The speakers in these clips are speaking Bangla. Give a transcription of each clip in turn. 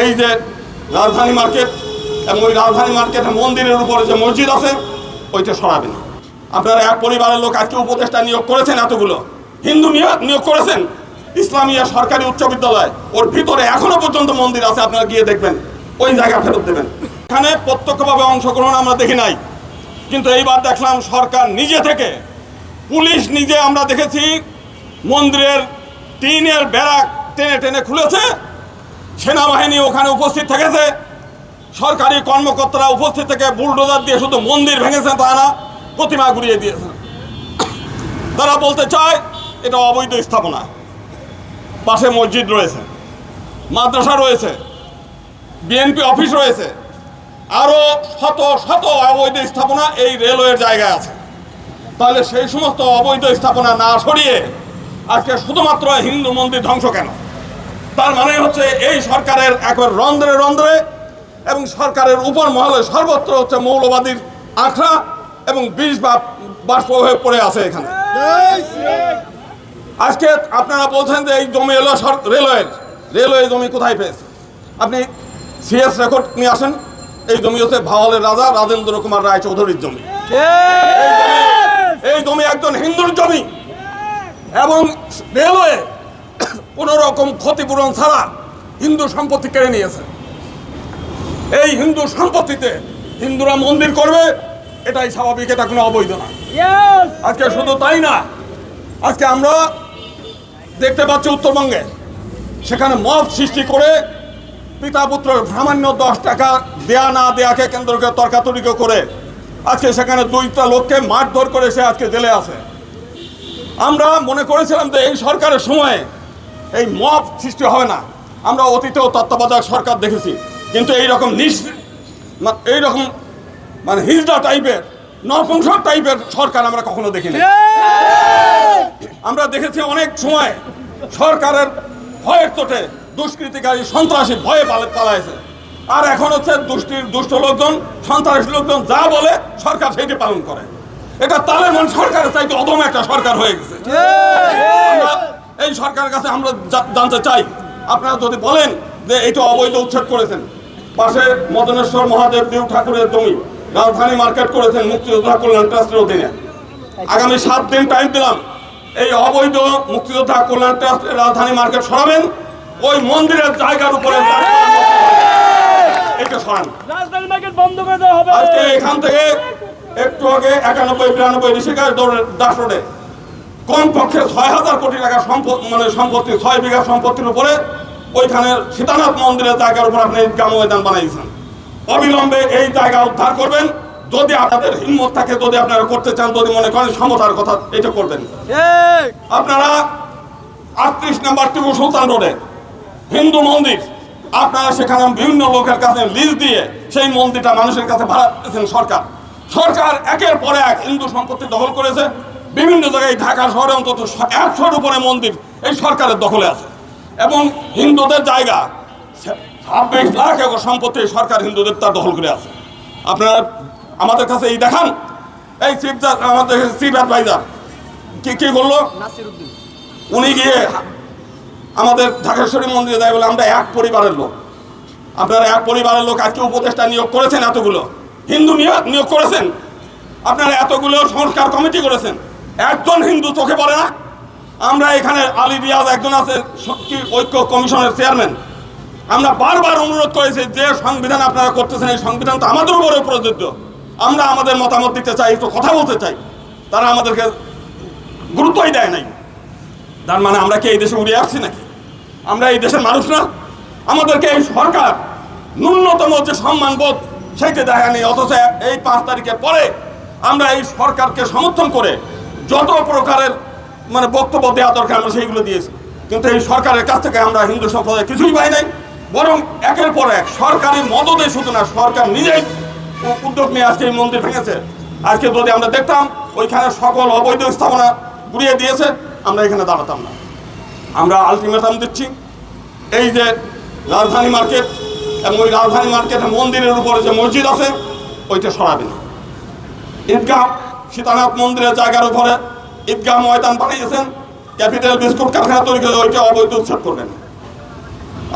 এই যে রাজধানী মার্কেট এবং ওই রাজধানী মার্কেটে মন্দিরের উপরে যে মসজিদ আছে, ওইটা সরাবেন। আপনারা এক পরিবারের লোক আজকে উপদেষ্টা নিয়োগ করেছেন এতগুলো। হিন্দু নিয়োগ করেছেন। ইসলামিয়া সরকারি উচ্চ বিদ্যালয়, ওর ভিতরে এখনও পর্যন্ত মন্দির আছে, আপনারা গিয়ে দেখবেন। ওই জায়গা ফেরত দেবেন। এখানে প্রত্যক্ষভাবে অংশগ্রহণ আমরা দেখি নাই। কিন্তু এইবার দেখলাম সরকার নিজে থেকে, পুলিশ নিজে আমরা দেখেছি, মন্দিরের টিনের ব্যারাক টেনে টেনে খুলেছে। সেনাবাহিনী ওখানে উপস্থিত থেকেছে। সরকারি কর্মকর্তারা উপস্থিত থেকে বুলডোজার দিয়ে শুধু মন্দির ভেঙেছেন তা না, প্রতিমা ঘুরিয়ে দিয়েছেন তারা বলতে চায়, এটা অবৈধ স্থাপনা। পাশে মসজিদ রয়েছে, মাদ্রাসা রয়েছে, বিএনপি অফিস রয়েছে আরও শত শত অবৈধ স্থাপনা এই রেলওয়ের জায়গায় আছে। তাহলে সেই সমস্ত অবৈধ স্থাপনা না সরিয়ে আজকে শুধুমাত্র হিন্দু মন্দির ধ্বংস কেন? তার মানে হচ্ছে এই সরকারের একবার রন্ধ্রে রন্ধ্রে এবং সরকারের উপর মহলে সর্বত্র হচ্ছে মৌলবাদীর আখড়া এবং বিষ বা বাষ্প হয়ে পড়ে আছে এখানে। আজকে আপনারা বলছেন যে এই জমি এলো রেলওয়ের রেলওয়ে। জমি কোথায় পেয়েছে? আপনি সিএস রেকর্ড নিয়ে আসেন। এই জমি হচ্ছে ভাওয়ালের রাজা রাজেন্দ্র কুমার রায় চৌধুরীর জমি এই জমি একজন হিন্দুর জমি। এবং রেলওয়ে কোনো রকম ক্ষতিপূরণ ছাড়া হিন্দু সম্পত্তি কেড়ে নিয়েছে। এই হিন্দু সম্পত্তিতে হিন্দুরা মন্দির করবে এটাই স্বাভাবিক এটা কোনো অবৈধ না। আজকে শুধু তাই না আজকে আমরা দেখতে পাচ্ছি উত্তরবঙ্গে সেখানে মত সৃষ্টি করে পিতা পুত্র সামান্য দশ টাকা দেয়া না দেয়াকে কেন্দ্র করে তর্কাতর্কি করে আজকে সেখানে দুইটা লোককে মারধর করে সে আজকে জেলে আছে। আমরা মনে করেছিলাম যে এই সরকারের সময়ে এই মব সৃষ্টি হবে না। আমরা অতীতেও তত্ত্বাবধায়ক সরকার দেখেছি। কিন্তু এইরকম নিঃ মা- এইরকম মানে হিজড়া টাইপের নপুংসক টাইপের সরকার আমরা কখনো দেখিনি। আমরা দেখেছি অনেক সময় সরকারের ভয়ের চোটে দুষ্কৃতিকারী সন্ত্রাসী ভয়ে পালা- পালাইছে। আর এখন হচ্ছে দুষ্টির দুষ্ট লোকজন, সন্ত্রাসী লোকজন যা বলে সরকার সেইটি পালন করে। এটা তালেবান সরকারের চাইতে অদম একটা সরকার হয়ে গেছে। এই সরকারের কাছে আমরা জানতে চাই। আপনারা যদি বলেন যে এটা অবৈধ উচ্ছেদ করেছেন পাশে মদনেশ্বর মহাদেব দেব ঠাকুরের জমি রাজধানী মার্কেট করেছেন মুক্তিযোদ্ধা কল্যাণ ট্রাস্টের অধীনে। আগামী সাত দিন টাইম দিলাম এই অবৈধ মুক্তিযোদ্ধা কল্যাণ ট্রাস্টের রাজধানী মার্কেট সরাবেন ওই মন্দিরের জায়গার উপরে এটা সরান। আজকে এখান থেকে একটু আগে একানব্বই বিরানব্বই ঋষিকার দাস রোডে কমপক্ষে ছয় হাজার কোটি টাকা সম্পদ মানে সম্পত্তি ছয় বিঘা সম্পত্তির উপরে ওইখানে সীতানাথ মন্দিরের জায়গার উপর আপনি ঈদগাহ ময়দান বানাইছেন। অবিলম্বে এই জায়গা উদ্ধার করবেন। যদি আপনাদের হিম্মত থাকে যদি আপনারা করতে চান যদি মনে করেন সমতার কথা এটা করবেন। আপনারা আটত্রিশ নাম্বার টিপু সুলতান রোডে হিন্দু মন্দির আপনারা সেখানে বিভিন্ন লোকের কাছে লিজ দিয়ে সেই মন্দিরটা মানুষের কাছে ভাড়া দিয়েছেন সরকার। সরকার একের পর এক হিন্দু সম্পত্তি দখল করেছে। বিভিন্ন জায়গায় ঢাকা শহরে অন্তত একশোর উপরে মন্দির এই সরকারের দখলে আছে। এবং হিন্দুদের জায়গা ছাব্বিশ লাখ একর সম্পত্তি সরকার হিন্দুদের তার দখল করে আছে। আপনারা আমাদের কাছে এই দেখান। এই চিফ আমাদের চিফ অ্যাডভাইজার কি কি বলল? উনি গিয়ে আমাদের ঢাকেশ্বরী মন্দিরে দেয় বলে আমরা এক পরিবারের লোক। আপনারা এক পরিবারের লোক আজকে উপদেষ্টা নিয়োগ করেছেন এতগুলো। হিন্দু নিয়োগ নিয়োগ করেছেন। আপনারা এতগুলো সংস্কার কমিটি করেছেন। একজন হিন্দু চোখে পড়ে না। আমরা এখানে আলী রিয়াজ একজন আছে, শক্তি ঐক্য কমিশনের চেয়ারম্যান। আমরা বারবার অনুরোধ করেছি, যে সংবিধান আপনারা করতেছেন, এই সংবিধান তো আমাদের উপরে প্রযোজ্য। আমরা আমাদের মতামত দিতে চাই, একটু কথা বলতে চাই। তারা আমাদেরকে গুরুত্বই দেয় নাই। তার মানে আমরা কি এই দেশে উড়ে আসছি নাকি? আমরা এই দেশের মানুষ না। আমাদেরকে এই সরকার ন্যূনতম যে সম্মানবোধ সেইটা দেখা নেই অথচ এই পাঁচ তারিখের পরে আমরা এই সরকারকে সমর্থন করে যত প্রকারের মানে বক্তব্য দেওয়া দরকার আমরা সেইগুলো দিয়েছি। কিন্তু এই সরকারের কাছ থেকে আমরা হিন্দু সম্প্রদায় কিছুই পাই নাই, বরং একের পর এক সরকারি মদদে শুধু না, সরকার নিজেই উদ্যোগ নিয়ে আজকে এই মন্দির ভেঙেছে। আজকে যদি আমরা দেখতাম, ওইখানে সকল অবৈধ স্থাপনা ঘুরিয়ে দিয়েছে, আমরা এখানে দাঁড়াতাম না। আমরা আলটিমেটাম দিচ্ছি, এই যে রাজধানী মার্কেট এবং ওই রাজধানী মার্কেটে মন্দিরের উপরে যে মসজিদ আছে, ওইটা সরাবেন ঈদগাহ সীতানাথ মন্দিরের জায়গার উপরে ঈদগাহ ময়দান বানিয়েছেন। ক্যাপিটাল বিস্কুট কারখানা তৈরি করে ওইটা অবৈধ উচ্ছেদ করবেন।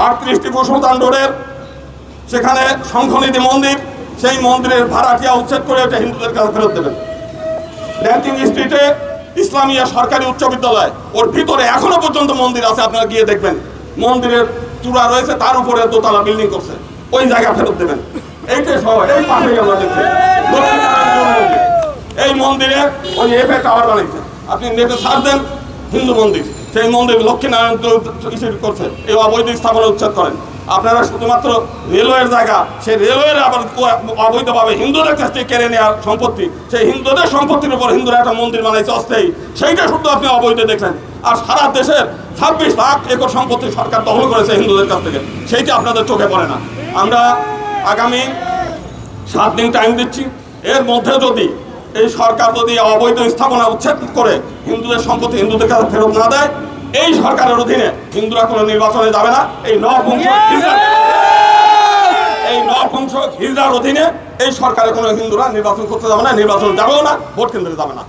আটত্রিশ টিপু সুলতান রোডের সেখানে শঙ্খনিধি মন্দির, সেই মন্দিরের ভাড়াটিয়া উচ্ছেদ করে ওটা হিন্দুদের কাছে ফেরত দেবেন। ল্যান্ডিং স্ট্রিটে ইসলামিয়া সরকারি উচ্চ বিদ্যালয়, ওর ভিতরে এখনও পর্যন্ত মন্দির আছে, আপনারা গিয়ে দেখবেন। মন্দিরের চূড়া রয়েছে, তার উপরে দোতলা বিল্ডিং করছে। ওই জায়গা ফেরত দেবেন। এইটাই সহ এই পাশে আমরা দেখছি। এই মন্দিরে ওই এফে টাওয়ার বানাইছে। আপনি নেটে সার্চ দেন, হিন্দু মন্দির। সেই মন্দির লক্ষ্মীনারায়ণ করছে। এই অবৈধ স্থাপনা উচ্ছেদ করেন। আপনারা শুধুমাত্র রেলওয়ের জায়গা, সেই রেলওয়ের আবার অবৈধভাবে হিন্দুদের কাছ থেকে কেড়ে নেওয়ার সম্পত্তি, সেই হিন্দুদের সম্পত্তির উপর হিন্দুরা একটা মন্দির বানাইছে অস্থায়ী। সেইটা শুধু আপনি অবৈধ দেখলেন। আর সারা দেশের ছাব্বিশ লাখ একর সম্পত্তি সরকার দখল করেছে হিন্দুদের কাছ থেকে। সেইটা আপনাদের চোখে পড়ে না। আমরা আগামী সাত দিন টাইম দিচ্ছি। এর মধ্যে যদি এই সরকার যদি অবৈধ স্থাপনা উচ্ছেদ করে হিন্দুদের সম্পত্তি হিন্দুদের কাছে ফেরত না দেয় এই সরকারের অধীনে হিন্দুরা কোনো নির্বাচনে যাবে না। এই নপুংস এই নপুংস হিজড়ার অধীনে এই সরকারের কোনো হিন্দুরা নির্বাচন করতে যাবে না নির্বাচন যাবেও না ভোট কেন্দ্রে যাবে না।